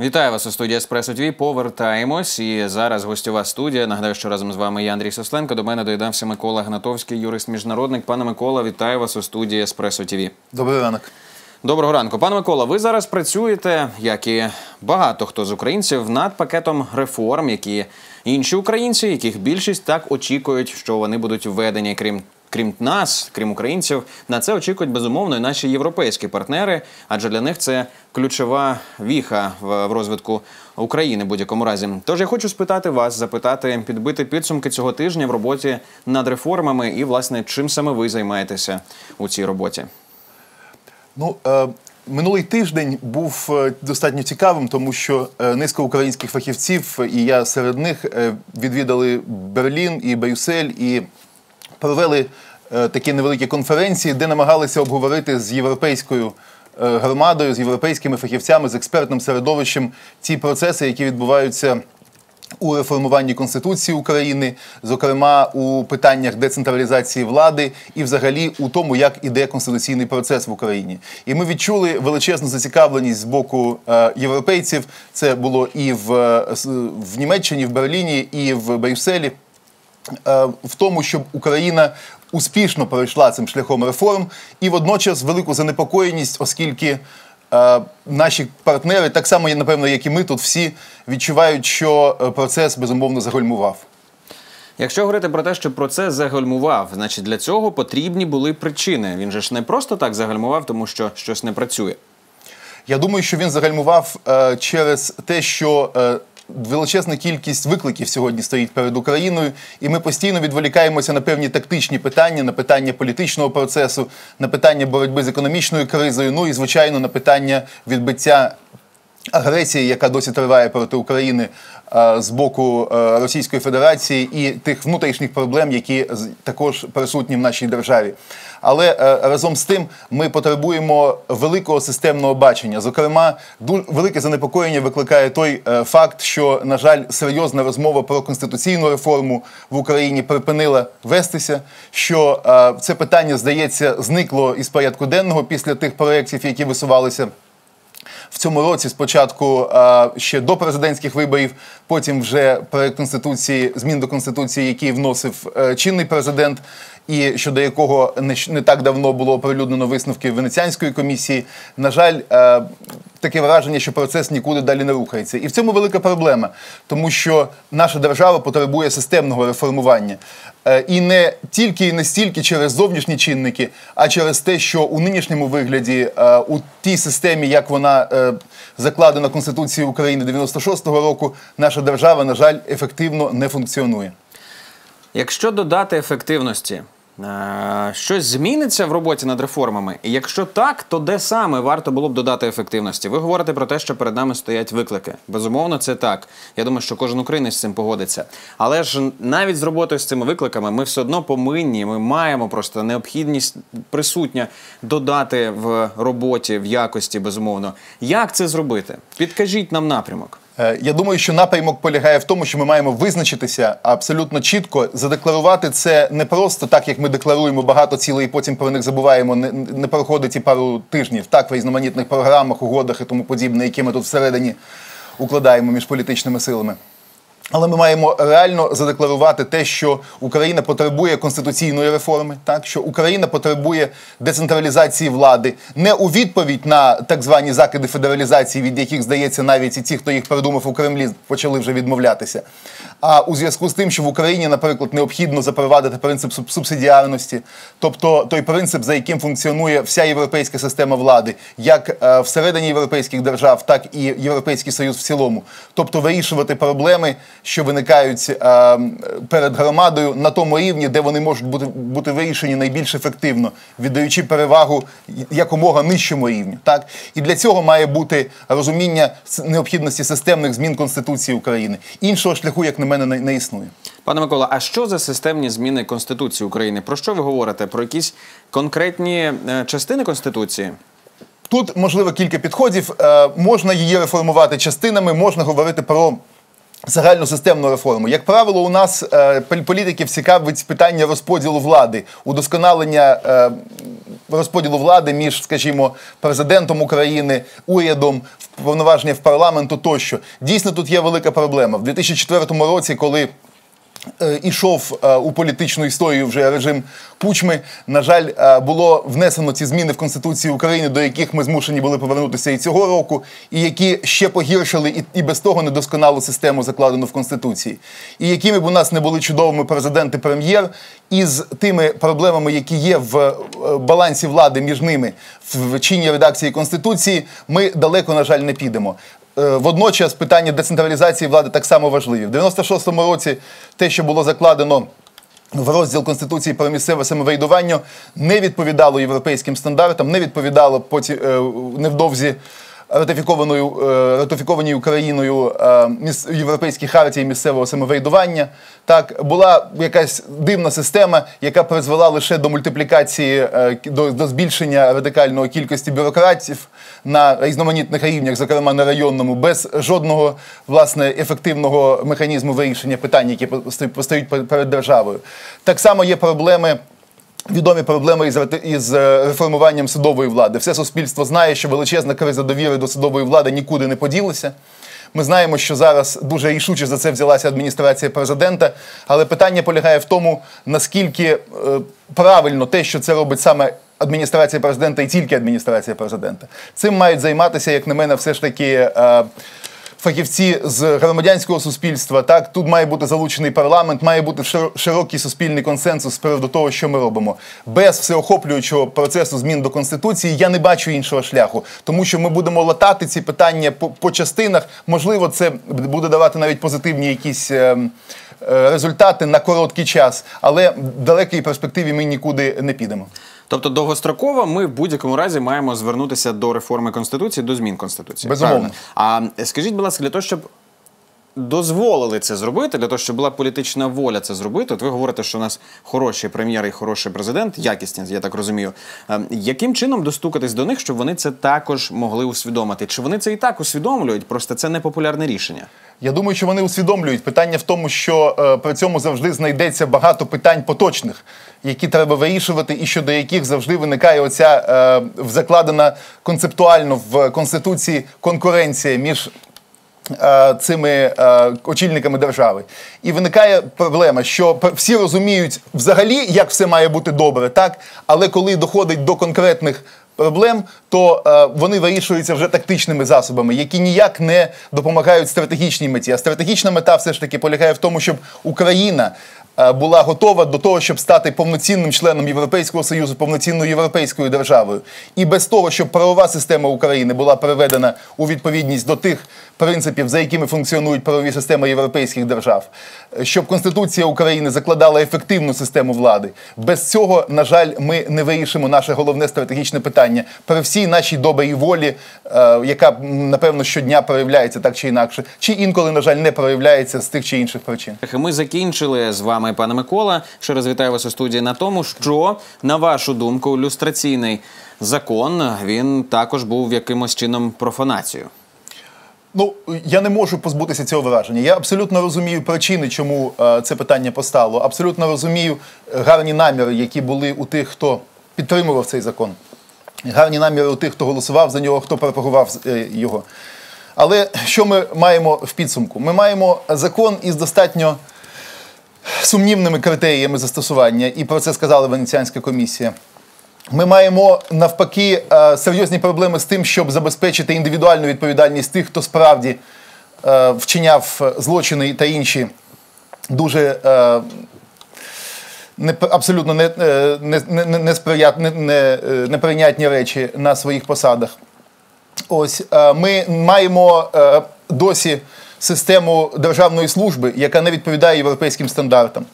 Вітаю вас у студії Еспресо ТВ. Повертаємось. І зараз гостьова студія. Нагадаю, що разом з вами я Андрій Сосленко. До мене доєднався Микола Гнатовський, юрист-міжнародник. Пане Микола, вітаю вас у студії Еспресо ТВ. Добрий ранок. Доброго ранку, пане Микола. Ви зараз працюєте, як і багато хто з українців, над пакетом реформ, які інші українці, яких більшість так очікують, що вони будуть введені, крім. Крім нас, крім українців, на це очікують безумовно і наші європейські партнери, адже для них це ключова віха в, розвитку України в будь-якому разі. Тож я хочу спитати вас, запитати, підбити підсумки цього тижня в роботі над реформами і, власне, чим саме ви займаєтеся у цій роботі. Ну, е, минулий тиждень був е, достатньо цікавим, тому що е, низка українських фахівців, і я серед них е, відвідали Берлін і Брюссель і провели такі невеликі конференції, де намагалися обговорити з європейською. е, Громадою з європейськими фахівцями з експертним середовищем ці процеси, які відбуваються у реформуванні Конституції України, зокрема у питаннях децентралізації влади і, взагалі, у тому, як іде конституційний процес в Україні. І ми відчули величезну зацікавленість з боку е, європейців. Це було і в, е, в Німеччині, в Берліні, і в Брюсселі. е, В тому, щоб Україна успішно пройшла цим шляхом реформ, і водночас велику занепокоєність, оскільки е, наші партнери, так само, напевно, як і ми тут всі, відчувають, що е, процес безумовно загальмував. Якщо говорити про те, що процес загальмував, значить для цього потрібні були причини. Він же ж не просто так загальмував, тому що щось не працює. Я думаю, що він загальмував е, через те, що е, величезна кількість викликів сьогодні стоїть перед Україною, і ми постійно відволікаємося на певні тактичні питання, на питання політичного процесу, на питання боротьби з економічною кризою, ну і звичайно на питання відбиття. Агресії, яка досі триває проти України е, з боку е, Російської Федерації, і тих внутрішніх проблем, які також присутні в нашій державі. Але е, разом з тим ми потребуємо великого системного бачення. Зокрема, велике занепокоєння викликає той факт, що, на жаль, серйозна розмова про конституційну реформу в Україні припинила вестися. Що це питання, здається, зникло із порядку денного після тих проєктів, які висувалися в цьому році спочатку е, ще до президентських виборів, потім вже проект конституції, змін до конституції, який вносив е, чинний президент, і щодо якого не, не так давно було оприлюднено висновки Венеціанської комісії. На жаль, е, таке враження, що процес нікуди далі не рухається. І в цьому велика проблема, тому що наша держава потребує системного реформування. Е, І не тільки і не стільки через зовнішні чинники, а через те, що у нинішньому вигляді, е, у тій системі, як вона е, закладена Конституцією України 96-го року, наша держава, на жаль, ефективно не функціонує. Якщо додати ефективності, щось зміниться в роботі над реформами? І якщо так, то де саме варто було б додати ефективності? Ви говорите про те, що перед нами стоять виклики. Безумовно, це так. Я думаю, що кожен українець з цим погодиться. Але ж навіть з роботою з цими викликами ми все одно повинні, ми маємо просто необхідність присутня додати в роботі, в якості, безумовно. Як це зробити? Підкажіть нам напрямок. Е, Я думаю, що напрямок полягає в тому, що ми маємо визначитися абсолютно чітко, задекларувати це не просто так, як ми декларуємо багато цілей, і потім про них забуваємо. Не, не проходить і пару тижнів так в різноманітних програмах, угодах і тому подібне, які ми тут всередині укладаємо між політичними силами. Але ми маємо реально задекларувати те, що Україна потребує конституційної реформи, так? Що Україна потребує децентралізації влади, не у відповідь на так звані закиди федералізації, від яких здається, навіть і ті, хто їх придумав у Кремлі, почали вже відмовлятися. А у зв'язку з тим, що в Україні, наприклад, необхідно запровадити принцип суб- субсидіарності, тобто той принцип, за яким функціонує вся європейська система влади, як е, всередині європейських держав, так і Європейський Союз в цілому, тобто вирішувати проблеми, що виникають е, перед громадою на тому рівні, де вони можуть бути, бути вирішені найбільш ефективно, віддаючи перевагу якомога нижчому рівню. Так і для цього має бути розуміння необхідності системних змін Конституції України. Іншого шляху, як на мене, не, не існує. Пане Микола, а що за системні зміни Конституції України? Про що ви говорите? Про якісь конкретні е, частини Конституції? Тут можливо кілька підходів. Е, можна її реформувати частинами, можна говорити про Загальну системну реформу. Як правило, у нас е, політиків цікавить питання розподілу влади, удосконалення е, розподілу влади між, скажімо, президентом України, урядом, повноваження в парламенту тощо. Дійсно, тут є велика проблема. В 2004 році, коли ішов е, у політичну історію вже режим Кучми. На жаль, е, було внесено ці зміни в Конституцію України, до яких ми змушені були повернутися і цього року, і які ще погіршили і, без того недосконалу систему, закладену в Конституції. І якими б у нас не були чудовими президент і прем'єр, із тими проблемами, які є в е, балансі влади між ними в чинній редакції Конституції, ми далеко, на жаль, не підемо. Е, Водночас питання децентралізації влади так само важливі. В 96-му році те, що було закладено в розділ Конституції про місцеве самоврядування, не відповідало європейським стандартам, не відповідало потім е, невдовзі ратифікованою е, ратифікованій Україною е, Європейській хартії місцевого самоврядування. Так була якась дивна система, яка призвела лише до мультиплікації, е, до, до збільшення радикальної кількості бюрократів на різноманітних рівнях, зокрема на районному, без жодного власне ефективного механізму вирішення питань, які поста- постають пер- перед державою. Так само є проблеми. Відомі проблеми із, із е, реформуванням судової влади. Все суспільство знає, що величезна криза довіри до судової влади нікуди не поділася. Ми знаємо, що зараз дуже рішуче за це взялася адміністрація президента, але питання полягає в тому, наскільки е, правильно те, що це робить саме адміністрація президента і тільки адміністрація президента. Цим мають займатися, як на мене, все ж таки. Е, фахівці з громадянського суспільства. Так, тут має бути залучений парламент, має бути широ- широкий суспільний консенсус з приводу того, що ми робимо. Без всеохоплюючого процесу змін до конституції я не бачу іншого шляху, тому що ми будемо латати ці питання по, по частинах. Можливо, це буде давати навіть позитивні якісь. ем, е, Результати на короткий час, але в далекій перспективі ми нікуди не підемо. Тобто довгостроково ми в будь-якому разі маємо звернутися до реформи конституції, до змін конституції. Безумовно. Правильно? А скажіть, будь ласка, для того, щоб дозволили це зробити, для того, щоб була політична воля це зробити. От ви говорите, що у нас хороший прем'єр і хороший президент, якісні, я так розумію. Ем, Яким чином достукатись до них, щоб вони це також могли усвідомити? Чи вони це і так усвідомлюють? Просто це не популярне рішення. Я думаю, що вони усвідомлюють. Питання в тому, що е, при цьому завжди знайдеться багато питань поточних, які треба вирішувати, і щодо яких завжди виникає оця е, закладена концептуально в конституції конкуренція між. Е, Цими е, очільниками держави, і виникає проблема, що всі розуміють взагалі, як все має бути добре, так але коли доходить до конкретних проблем, то е, вони вирішуються вже тактичними засобами, які ніяк не допомагають стратегічній меті. А стратегічна мета все ж таки полягає в тому, щоб Україна була готова до того, щоб стати повноцінним членом Європейського союзу, повноцінною європейською державою. І без того, щоб правова система України була приведена у відповідність до тих принципів, за якими функціонують правові системи європейських держав, е, щоб Конституція України закладала ефективну систему влади. Без цього, на жаль, ми не вирішимо наше головне стратегічне питання при всій нашій добрій волі, е, яка напевно щодня проявляється так чи інакше, чи інколи, на жаль, не проявляється з тих чи інших причин. Ми закінчили з вами, пане Микола. Ще раз вітаю вас у студії на тому, що на вашу думку, люстраційний закон він також був якимось чином профанацією. Ну, я не можу позбутися цього враження. Я абсолютно розумію причини, чому е, це питання постало. Абсолютно розумію е, гарні наміри, які були у тих, хто підтримував цей закон. Гарні наміри у тих, хто голосував за нього, хто пропагував е, його. Але що ми маємо в підсумку? Ми маємо закон із достатньо сумнівними критеріями застосування, і про це сказала Венеціанська комісія. Ми маємо навпаки е, серйозні проблеми з тим, щоб забезпечити індивідуальну відповідальність тих, хто справді е, вчиняв е, злочини та інші дуже абсолютно неприйнятні речі на своїх посадах. Ось ми маємо досі систему державної служби, яка не відповідає європейським стандартам.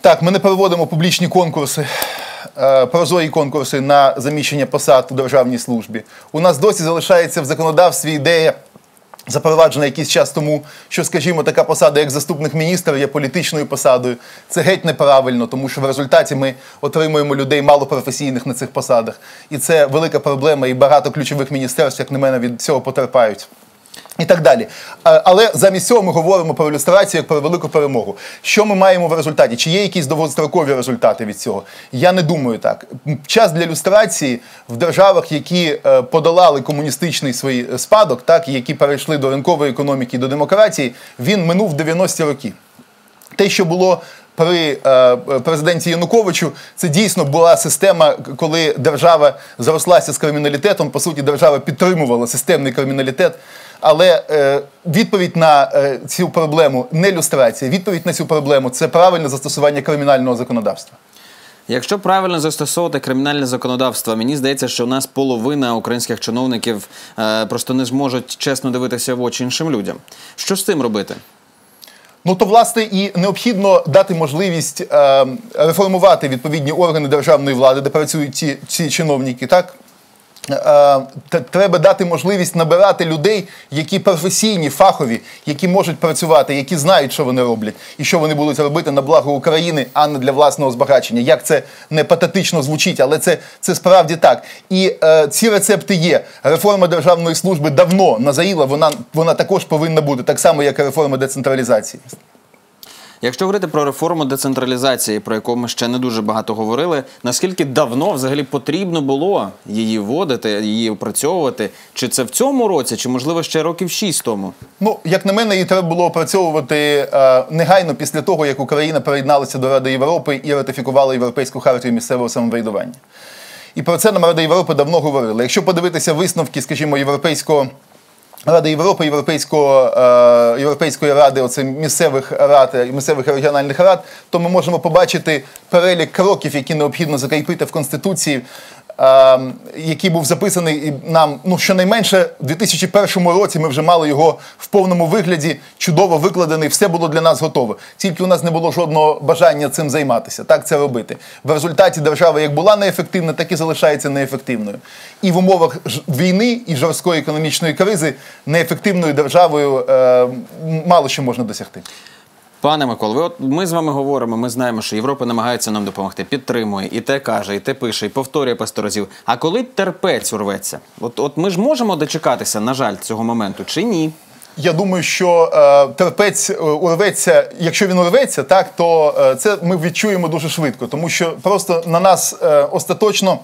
Так, ми не проводимо публічні конкурси, е, прозорі конкурси на заміщення посад у державній службі. У нас досі залишається в законодавстві ідея, запроваджена якийсь час тому, що, скажімо, така посада, як заступник міністра, є політичною посадою. Це геть неправильно, тому що в результаті ми отримуємо людей малопрофесійних на цих посадах. І це велика проблема, і багато ключових міністерств, як на мене, від цього потерпають. І так далі. Але замість цього ми говоримо про ілюстрацію як про велику перемогу. Що ми маємо в результаті? Чи є якісь довгострокові результати від цього? Я не думаю так. Час для ілюстрації в державах, які е, подолали комуністичний свій спадок, так, які перейшли до ринкової економіки і до демократії, він минув 90-ті роки. Те, що було при е, президенті Януковичу, це дійсно була система, коли держава зрослася з криміналітетом. По суті, держава підтримувала системний криміналітет. Але е, відповідь на е, цю проблему не люстрація. Відповідь на цю проблему це правильне застосування кримінального законодавства. Якщо правильно застосовувати кримінальне законодавство, мені здається, що у нас половина українських чиновників е, просто не зможуть чесно дивитися в очі іншим людям. Що з цим робити? Ну то власне і необхідно дати можливість е, реформувати відповідні органи державної влади, де працюють ці, ці чиновники, так. Е, треба дати можливість набирати людей, які професійні, фахові, які можуть працювати, які знають, що вони роблять, і що вони будуть робити на благо України, а не для власного збагачення. Як це не патетично звучить, але це, це справді так. І е, ці рецепти є. Реформа державної служби давно назаїла, вона, вона також повинна бути, так само, як і реформа децентралізації. Якщо говорити про реформу децентралізації, про яку ми ще не дуже багато говорили, наскільки давно взагалі потрібно було її вводити, її опрацьовувати? Чи це в цьому році, чи можливо ще років шість тому? Ну, як на мене, її треба було опрацьовувати е, негайно після того, як Україна приєдналася до Ради Європи і ратифікувала Європейську хартію місцевого самоврядування. І про це нам Рада Європи давно говорила. Якщо подивитися висновки, скажімо, Європейського. Ради Європи, Європейського, е, Європейської ради оце місцевих рад, місцевих регіональних рад, то ми можемо побачити перелік кроків, які необхідно закріпити в Конституції, який був записаний нам, ну щонайменше, в 2001 році ми вже мали його в повному вигляді, чудово викладений, все було для нас готове. Тільки у нас не було жодного бажання цим займатися, так це робити. В результаті держава як була неефективна, так і залишається неефективною. І в умовах війни і жорсткої економічної кризи неефективною державою е, мало що можна досягти. Пане Миколо, ви от ми з вами говоримо. Ми знаємо, що Європа намагається нам допомогти, підтримує, і те каже, і те пише, і повторює по сто разів. А коли терпець урветься, от от ми ж можемо дочекатися, на жаль, цього моменту чи ні? Я думаю, що е, терпець е, урветься. Якщо він урветься, так то е, це ми відчуємо дуже швидко, тому що просто на нас е, остаточно.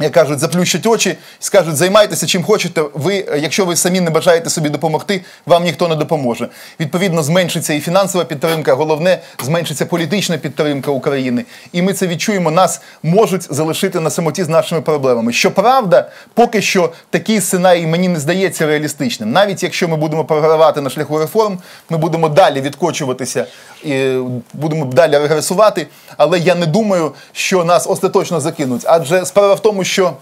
Як кажуть, заплющать очі скажуть, займайтеся чим хочете. Ви, якщо ви самі не бажаєте собі допомогти, вам ніхто не допоможе. Відповідно, зменшиться і фінансова підтримка, головне, зменшиться політична підтримка України. І ми це відчуємо. Нас можуть залишити на самоті з нашими проблемами. Щоправда, поки що такий сценарій мені не здається реалістичним. Навіть якщо ми будемо програвати на шляху реформ, ми будемо далі відкочуватися і будемо далі регресувати. Але я не думаю, що нас остаточно закинуть. Адже справа в тому, що.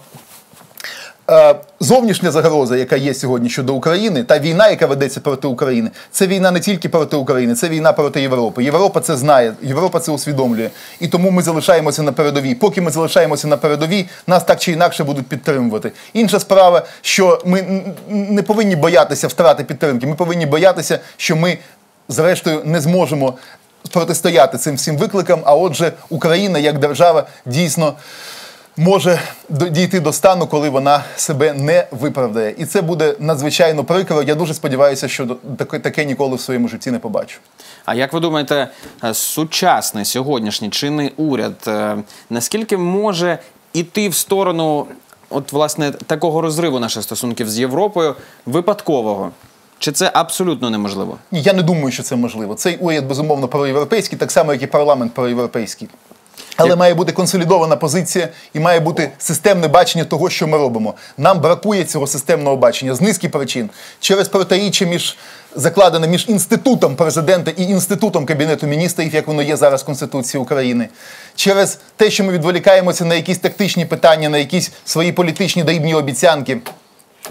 Е, Зовнішня загроза, яка є сьогодні щодо України, та війна, яка ведеться проти України, це війна не тільки проти України, це війна проти Європи. Європа це знає, Європа це усвідомлює. І тому ми залишаємося на передовій. Поки ми залишаємося на передовій, нас так чи інакше будуть підтримувати. Інша справа, що ми не повинні боятися втрати підтримки. Ми повинні боятися, що ми, зрештою, не зможемо протистояти цим всім викликам. А отже, Україна як держава дійсно може дійти до стану, коли вона себе не виправдає. І це буде надзвичайно прикро. Я дуже сподіваюся, що таке, таке ніколи в своєму житті не побачу. А як ви думаєте, е, сучасний сьогоднішній чинний уряд е, наскільки може іти в сторону, от власне такого розриву наших стосунків з Європою випадкового? Чи це абсолютно неможливо? Я не думаю, що це можливо. Цей уряд безумовно проєвропейський, так само як і парламент проєвропейський. Але має бути консолідована позиція і має бути системне бачення того, що ми робимо. Нам бракує цього системного бачення з низки причин через протиріччя між закладене між інститутом президента і інститутом кабінету міністрів, як воно є зараз в Конституції України, через те, що ми відволікаємося на якісь тактичні питання, на якісь свої політичні дрібні обіцянки.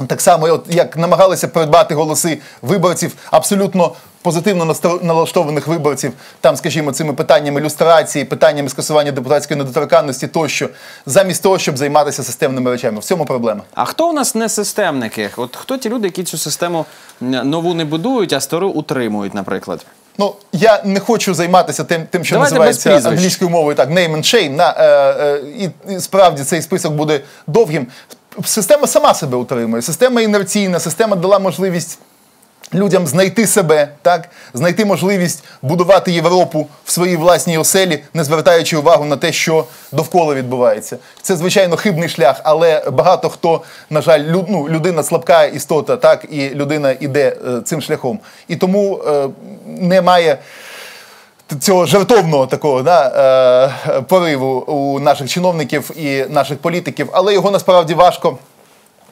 Так само, от як намагалися придбати голоси виборців абсолютно позитивно налаштованих виборців, там, скажімо, цими питаннями люстрації, питаннями скасування депутатської недоторканності тощо, замість того, щоб займатися системними речами. В цьому проблема. А хто у нас не системники? От хто ті люди, які цю систему нову не будують, а стару утримують, наприклад? Ну, я не хочу займатися тим, тим що Давайте називається англійською мовою так, name and shame. На, е, е, і, і справді цей список буде довгим. Система сама себе утримує. Система інерційна, система дала можливість людям знайти себе, так знайти можливість будувати Європу в своїй власній оселі, не звертаючи увагу на те, що довкола відбувається. Це звичайно хибний шлях, але багато хто, на жаль, лю, ну, людина слабка істота, так і людина іде е, цим шляхом. І тому е, немає цього жартовного такого да, е, пориву у наших чиновників і наших політиків, але його насправді важко.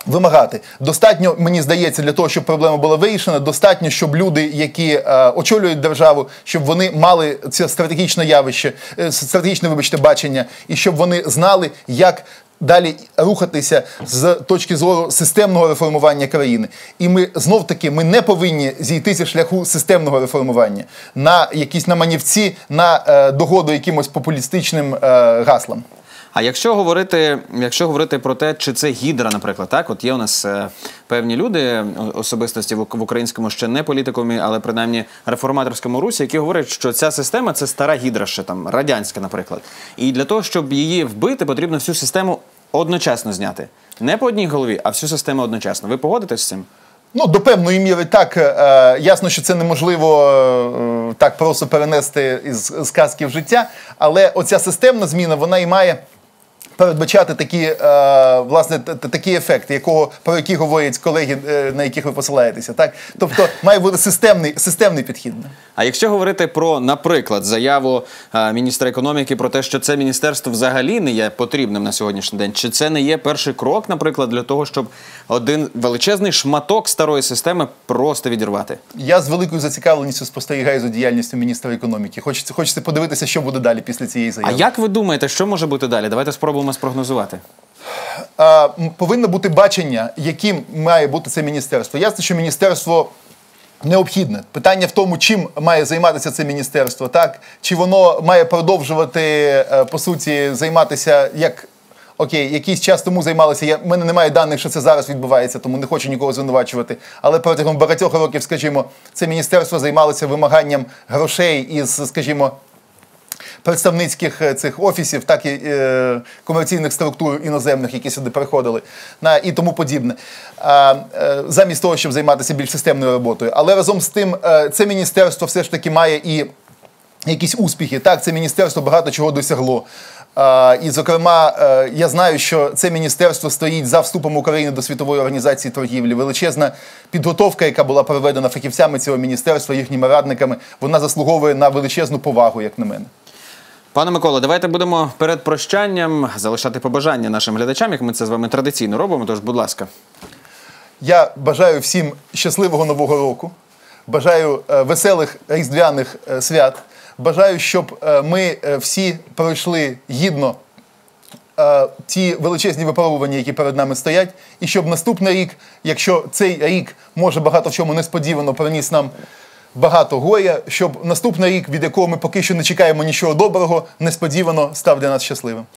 Вимагати достатньо, мені здається, для того, щоб проблема була вирішена. Достатньо, щоб люди, які е, очолюють державу, щоб вони мали це стратегічне явище, е, стратегічне, вибачте, бачення, і щоб вони знали, як далі рухатися з точки зору системного реформування країни. І ми знов таки ми не повинні зійти зі шляху системного реформування на якісь на манівці, на е, догоду якимось популістичним е, гаслам. А якщо говорити, якщо говорити про те, чи це гідра, наприклад, так, от є у нас е, певні люди, особистості в, українському ще не політикумі, але принаймні реформаторському русі, які говорять, що ця система це стара гідра, ще там радянська, наприклад. І для того, щоб її вбити, потрібно всю систему одночасно зняти. Не по одній голові, а всю систему одночасно. Ви погодитесь з цим? Ну, до певної міри так. Е, ясно, що це неможливо е, так просто перенести із з казки в життя, але оця системна зміна вона і має. Передбачати такі, е, власне, такі ефекти, якого, про які говорять колеги, е, на яких ви посилаєтеся. Так? Тобто має бути системний, системний підхід. А якщо говорити про, наприклад, заяву е, міністра економіки про те, що це міністерство взагалі не є потрібним на сьогоднішній день, чи це не є перший крок, наприклад, для того, щоб один величезний шматок старої системи просто відірвати? Я з великою зацікавленістю спостерігаю за діяльністю міністра економіки. Хочеться, хочеться подивитися, що буде далі після цієї заяви. А як ви думаєте, що може бути далі? Давайте спробуємо спрогнозувати. а, повинно бути бачення, яким має бути це міністерство. Ясно, що міністерство. Необхідне питання в тому, чим має займатися це міністерство, так чи воно має продовжувати е, по суті займатися як окей, якийсь час тому займалося. Я в мене немає даних, що це зараз відбувається, тому не хочу нікого звинувачувати. Але протягом багатьох років, скажімо, це міністерство займалося вимаганням грошей із, скажімо, представницьких е, цих офісів, так і е, комерційних структур іноземних, які сюди приходили, на і тому подібне, а, е, замість того, щоб займатися більш системною роботою. Але разом з тим, е, це міністерство все ж таки має і якісь успіхи. Так, це міністерство багато чого досягло. А, і, зокрема, е, я знаю, що це міністерство стоїть за вступом України до світової організації торгівлі. Величезна підготовка, яка була проведена фахівцями цього міністерства, їхніми радниками, вона заслуговує на величезну повагу, як на мене. Пане Миколо, давайте будемо перед прощанням залишати побажання нашим глядачам, як ми це з вами традиційно робимо. Тож, будь ласка. Я бажаю всім щасливого нового року. Бажаю е, веселих різдвяних е, свят. Бажаю, щоб е, ми всі пройшли гідно ті величезні випробування, які перед нами стоять, і щоб наступний рік, якщо цей рік може багато в чому несподівано приніс нам багато горя, щоб наступний рік, від якого ми поки що не чекаємо нічого доброго, несподівано став для нас щасливим.